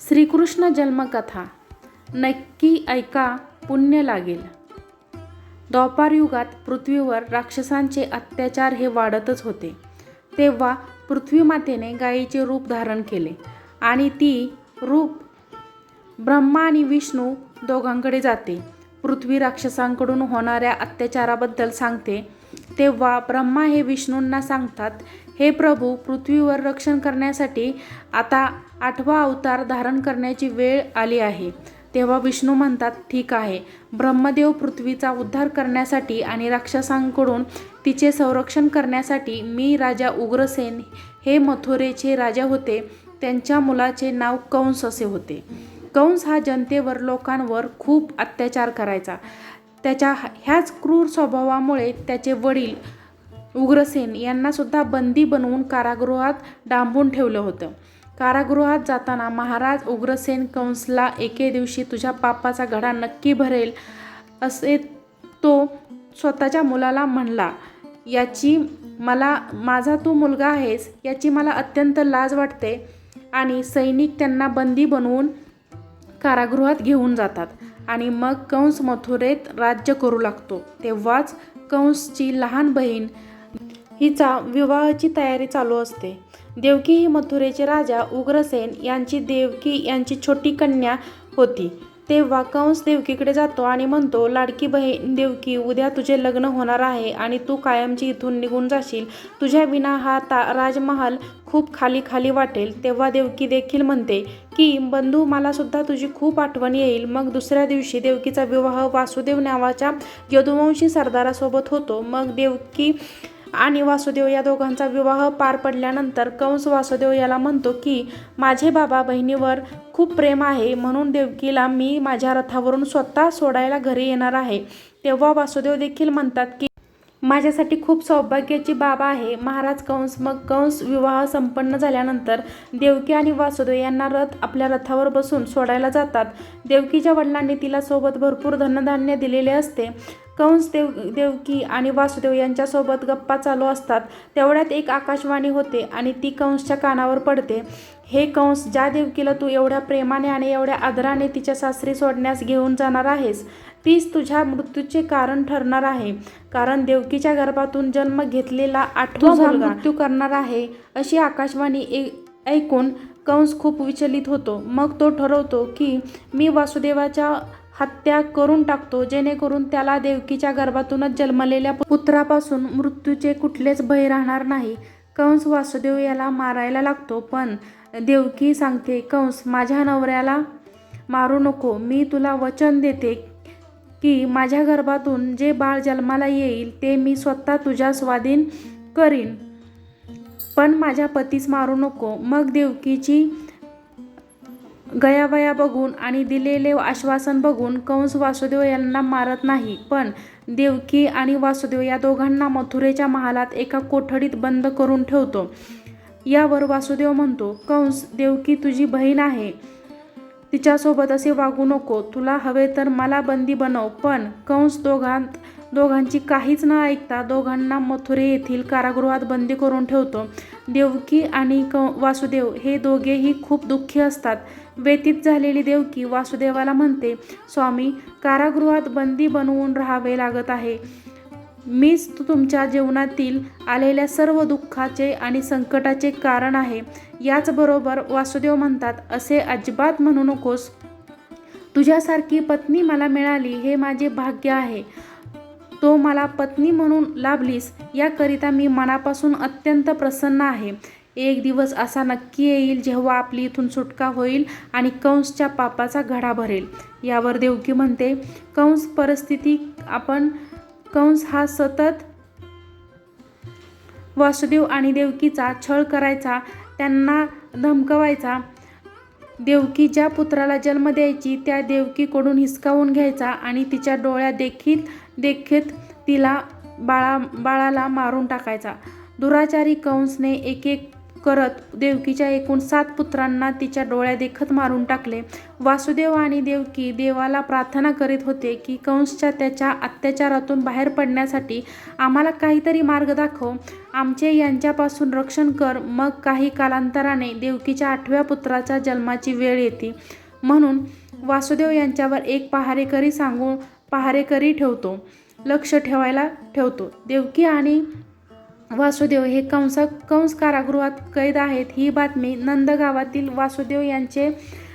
श्रीकृष्ण जन्मकथा. नक्की ऐका पुण्य लागेल. द्वापारयुगात पृथ्वीवर राक्षसांचे अत्याचार हे वाढतच होते. तेव्हा पृथ्वीमातेने गायीचे रूप धारण केले आणि ती रूप ब्रह्मा आणि विष्णू दोघांकडे जाते. पृथ्वी राक्षसांकडून होणाऱ्या अत्याचाराबद्दल सांगते. तेव्हा ब्रह्मा हे विष्णूंना सांगतात हे प्रभू पृथ्वीवर रक्षण करण्यासाठी आता आठवा अवतार धारण करण्याची वेळ आली आहे. तेव्हा विष्णू म्हणतात ठीक आहे. ब्रह्मदेव पृथ्वीचा उद्धार करण्यासाठी आणि राक्षसांकडून तिचे संरक्षण करण्यासाठी मी राजा उग्रसेन हे मथुरेचे राजा होते. त्यांच्या मुलाचे नाव कंस असे होते. कंस हा जनतेवर लोकांवर खूप अत्याचार करायचा. त्याच्या ह्याच क्रूर स्वभावामुळे त्याचे वडील उग्रसेन यांना सुद्धा बंदी बनवून कारागृहात डांबून ठेवलं होतं. कारागृहात जाताना महाराज उग्रसेन कंसला एके दिवशी तुझ्या पापाचा घडा नक्की भरेल असे तो स्वतःच्या मुलाला म्हणला याची मला माझा तू मुलगा आहेस याची मला अत्यंत लाज वाटते आणि सैनिक त्यांना बंदी बनवून कारागृहात घेऊन जातात आणि मग कंस मथुरेत राज्य करू लागतो. तेव्हाच कंसची लहान बहीण हिचा विवाहाची तयारी चालू असते. देवकी ही मथुरेचे राजा उग्रसेन यांची देवकी यांची छोटी कन्या होती. तेव्हा कंस देवकीकडे जातो आणि म्हणतो लाडकी बहीण देवकी उद्या तुझे लग्न होणार आहे आणि तू कायमची इथून निघून जाशील. तुझ्या विना हा ता राजमहाल खूप खाली खाली वाटेल. तेव्हा देवकी देखील म्हणते की बंधू मलासुद्धा तुझी खूप आठवण येईल. मग दुसऱ्या दिवशी देवकीचा विवाह वासुदेव नावाच्या यदुवंशी सरदारासोबत होतो. मग देवकी आणि वासुदेव या दोघांचा विवाह पार पडल्यानंतर कंस वासुदेव याला म्हणतो की माझे बाबा बहिणीवर खूप प्रेम आहे म्हणून देवकीला मी माझ्या रथावरून स्वतः सोडायला घरी येणार आहे. तेव्हा वासुदेव देखील म्हणतात की माझ्यासाठी खूप सौभाग्याची बाब आहे. महाराज कंस मग कंस विवाह संपन्न झाल्यानंतर देवकी आणि वासुदेव यांना रथ आपल्या रथावर बसून सोडायला जातात. देवकीच्या वडिलांनी तिला सोबत भरपूर धनधान्य दिलेले असते. कंस देव देवकी आणि वासुदेव यांच्यासोबत गप्पा चालू असतात. तेवढ्यात एक आकाशवाणी होते आणि ती कंसच्या कानावर पडते. हे कंस ज्या देवकीला तू एवढ्या प्रेमाने आणि एवढ्या आदराने तिच्या सासरी सोडण्यास घेऊन जाणार आहेस तीच तुझ्या मृत्यूचे कारण ठरणार आहे. कारण देवकीच्या गर्भातून जन्म घेतलेला आठवा मुलगा मृत्यू करणार आहे अशी आकाशवाणी ऐकून कंस खूप विचलित होतो. मग तो ठरवतो की मी वासुदेवाच्या हत्या करून टाकतो जेणेकरून त्याला देवकीच्या गर्भातूनच जन्मलेल्या पुत्रापासून मृत्यूचे कुठलेच भय राहणार नाही. कंस वासुदेव याला मारायला लागतो पण देवकी सांगते कंस माझ्या नवऱ्याला मारू नको. मी तुला वचन देते की माझ्या गर्भातून जे बाळ जन्माला येईल ते मी स्वतः तुझ्या स्वाधीन करीन. पण माझ्या पतीस मारू नको. मग देवकीची गयावया बघून आणि दिलेले आश्वासन बघून कंस वासुदेव यांना मारत नाही. पण देवकी आणि वासुदेव या दोघांना मथुरेच्या महालात एका कोठडीत बंद करून ठेवतो. यावर वासुदेव म्हणतो कंस देवकी तुझी बहीण आहे. तिच्यासोबत असे वागू नको. तुला हवे तर मला बंदी बनव. पण कंस दोघांत दोघांची काहीच न ऐकता दोघांना मथुरे येथील कारागृहात बंदी करून ठेवतो. देवकी आणि क वासुदेव हे दोघेही खूप दुःखी असतात. व्यतीत झालेली देवकी वासुदेवाला म्हणते स्वामी कारागृहात बंदी बनवून राहावे लागत आहे. मीच तुमच्या जीवनातील आलेल्या सर्व दुःखाचे आणि संकटाचे कारण आहे. याचबरोबर वासुदेव म्हणतात असे अजिबात म्हणू नकोस. तुझ्यासारखी पत्नी मला मिळाली हे माझे भाग्य आहे. तो मला पत्नी म्हणून लाभलीस याकरिता मी मनापासून अत्यंत प्रसन्न आहे. एक दिवस असा नक्की येईल जेव्हा आपली इथून सुटका होईल आणि कंसच्या पापाचा घडा भरेल. यावर देवकी म्हणते कंस परिस्थिती आपण कंस हा सतत वासुदेव आणि देवकीचा छळ करायचा त्यांना धमकवायचा. देवकी ज्या पुत्राला जन्म द्यायची त्या देवकीकडून हिसकावून घ्यायचा आणि तिच्या डोळ्या देखील देखील तिला बाळा बाळाला मारून टाकायचा. दुराचारी कंसने एक एक करत देवकीच्या एकूण सात पुत्रांना तिच्या डोळ्यादेखत मारून टाकले. वासुदेव आणि देवकी देवाला प्रार्थना करीत होते की कंसच्या त्याच्या अत्याचारातून बाहेर पडण्यासाठी आम्हाला काहीतरी मार्ग दाखव. आमचे यांच्यापासून रक्षण कर. मग काही कालांतराने देवकीच्या आठव्या पुत्राच्या जन्माची वेळ येते. म्हणून वासुदेव यांच्यावर एक पहारेकरी सांगून पहारेकरी ठेवतो. लक्ष ठेवायला ठेवतो. देवकी आणि वासुदेव हे कंस कंस कारागृहात कैद आहेत. ही बातमी नंदगावातील वासुदेव यांचे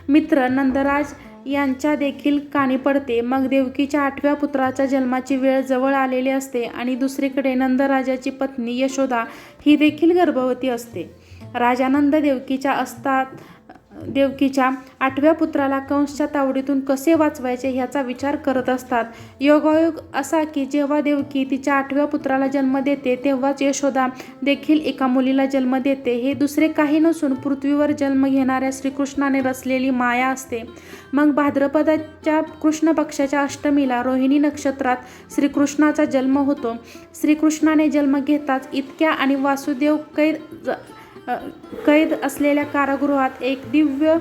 मित्र नंदराज यांच्या देखील कानी पडते. मग देवकीच्या आठव्या पुत्राच्या जन्माची वेळ जवळ आलेली असते आणि दुसरीकडे नंदराजाची पत्नी यशोदा ही देखील गर्भवती असते. राजानंद देवकीच्या असतात देवकीच्या आठव्या पुत्राला कंसच्या तावडीतून कसे वाचवायचे ह्याचा विचार करत असतात. योगायोग असा की जेव्हा देवकी तिच्या आठव्या पुत्राला जन्म देते तेव्हाच यशोदा देखील एका मुलीला जन्म देते. हे दुसरे काही नसून पृथ्वीवर जन्म घेणाऱ्या श्रीकृष्णाने रचलेली माया असते. मग भाद्रपदाच्या कृष्ण पक्षाच्या अष्टमीला रोहिणी नक्षत्रात श्रीकृष्णाचा जन्म होतो. श्रीकृष्णाने जन्म घेताच इतक्या आणि वासुदेव कैद कैद असलेल्या कारागृहात एक दिव्य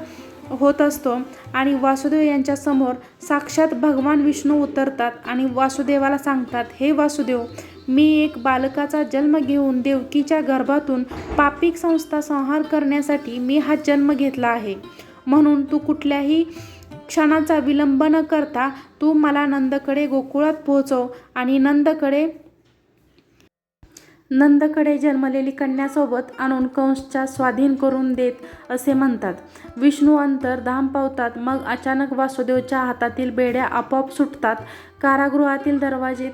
होत असतो आणि वासुदेव यांच्यासमोर साक्षात भगवान विष्णू उतरतात आणि वासुदेवाला सांगतात हे वासुदेव मी एक बालकाचा जन्म घेऊन देवकीच्या गर्भातून पापिक संस्था संहार करण्यासाठी मी हा जन्म घेतला आहे. म्हणून तू कुठल्याही क्षणाचा विलंब न करता तू मला नंदकडे गोकुळात पोहोचव आणि नंदकडे नंदकडे जन्मलेली कन्यासोबत आणून कंसच्या स्वाधीन करून देत असे म्हणतात. विष्णू अंतर धाम पावतात मग अचानक वासुदेवच्या हातातील बेड्या आपोआप सुटतात कारागृहातील दरवाजे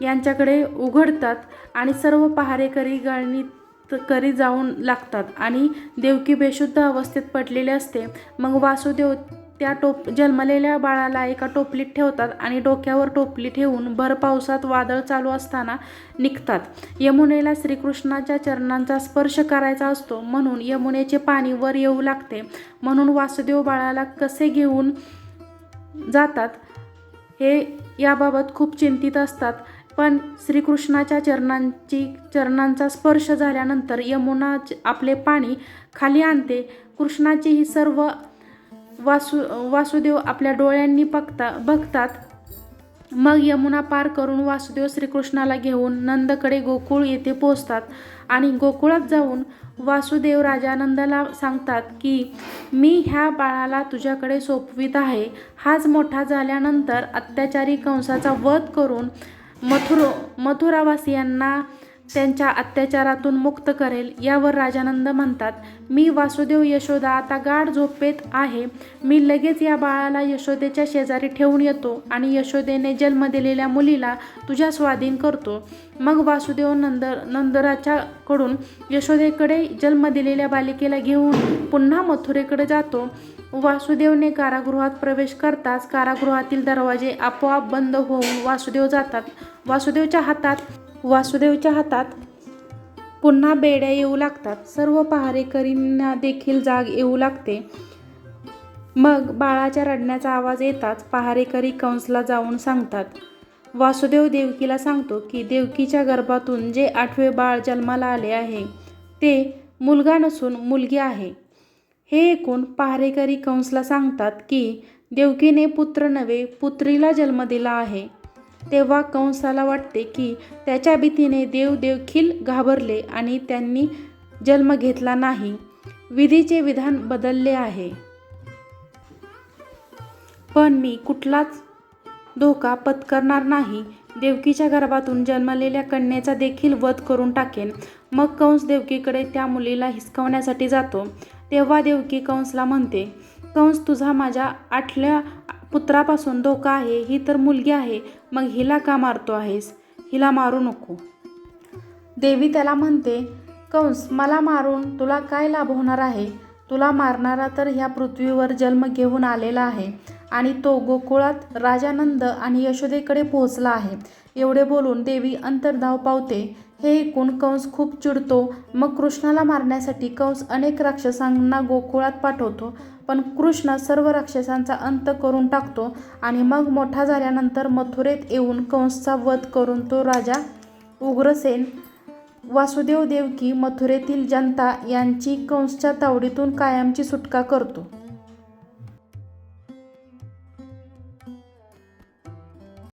यांच्याकडे उघडतात आणि सर्व पहारेकरी गळणीत करी जाऊन लागतात आणि देवकी बेशुद्ध अवस्थेत पडलेली असते. मग वासुदेव त्या टोप जन्मलेल्या बाळाला एका टोपलीत ठेवतात आणि डोक्यावर टोपली ठेवून भर पावसात वादळ चालू असताना निघतात. यमुनेला श्रीकृष्णाच्या चरणांचा स्पर्श करायचा असतो म्हणून यमुनेचे पाणी वर येऊ लागते. म्हणून वासुदेव बाळाला कसे घेऊन जातात हे याबाबत खूप चिंतित असतात. पण श्रीकृष्णाच्या चरणांची चरणांचा स्पर्श झाल्यानंतर यमुना आपले पाणी खाली आणते. कृष्णाची ही सर्व वासु वासुदेव आपल्या डोळ्यांनी बघता बघतात. मग यमुना पार करून वासुदेव श्रीकृष्णाला घेऊन नंदकडे गोकुळ येथे पोचतात आणि गोकुळात जाऊन वासुदेव राजानंदाला सांगतात की मी ह्या बाळाला तुझ्याकडे सोपवित आहे. हाच मोठा झाल्यानंतर अत्याचारी कंसाचा वध करून मथुर मथुरावासियांना त्यांच्या अत्याचारातून मुक्त करेल यावर राजानंद म्हणतात मी वासुदेव यशोदा आता गाढ झोपेत आहे. मी लगेच या बाळाला यशोदेच्या शेजारी ठेवून येतो आणि यशोदेने जन्म दिलेल्या मुलीला तुझ्या स्वाधीन करतो. मग वासुदेव नंद नंदराच्याकडून यशोदेकडे जन्म दिलेल्या बालिकेला घेऊन पुन्हा मथुरेकडे जातो. वासुदेवने कारागृहात प्रवेश करताच कारागृहातील दरवाजे आपोआप बंद होऊन वासुदेव जातात. वासुदेवच्या हातात वासुदेवच्या हातात पुन्हा बेड्या येऊ लागतात. सर्व पहारेकरींना देखील जाग येऊ लागते. मग बाळाच्या रडण्याचा आवाज येताच पहारेकरी कंसला जाऊन सांगतात वासुदेव देवकीला सांगतो की देवकीच्या गर्भातून जे आठवे बाळ जन्माला आले आहे ते मुलगा नसून मुलगी आहे हे ऐकून पहारेकरी कंसला सांगतात की देवकीने पुत्र नव्हे पुत्रीला जन्म दिला आहे. तेव्हा कंसाला वाटते की त्याच्या भीतीने देव देखील घाबरले आणि त्यांनी जन्म घेतला नाही. विधीचे विधान बदलले आहे. पण मी कुठलाच धोका पत्करणार नाही. देवकीच्या गर्भातून जन्मलेल्या कन्येचा देखील वध करून टाकेन. मग कंस देवकीकडे त्या मुलीला हिसकावण्यासाठी जातो. तेव्हा देवकी कंसला म्हणते कंस तुझा माझ्या आठल्या पुत्रापासून धोका आहे. ही तर मुलगी आहे. मग हिला का मारतो आहेस? हिला मारू नको. देवी त्याला म्हणते कंस मला मारून तुला काय लाभ होणार आहे? तुला मारणारा तर ह्या पृथ्वीवर जन्म घेऊन आलेला आहे आणि तो गोकुळात राजानंद आणि यशोदेकडे पोहोचला आहे. एवढे बोलून देवी अंतर्धाव पावते. हे ऐकून कंस खूप चिडतो. मग कृष्णाला मारण्यासाठी कंस अनेक राक्षसांना गोकुळात पाठवतो. पण कृष्ण सर्व राक्षसांचा अंत करून टाकतो आणि मग मोठा झाल्यानंतर मथुरेत येऊन कंसचा वध करून तो राजा उग्रसेन वासुदेव देवकी मथुरेतील जनता यांची कंसच्या तावडीतून कायमची सुटका करतो.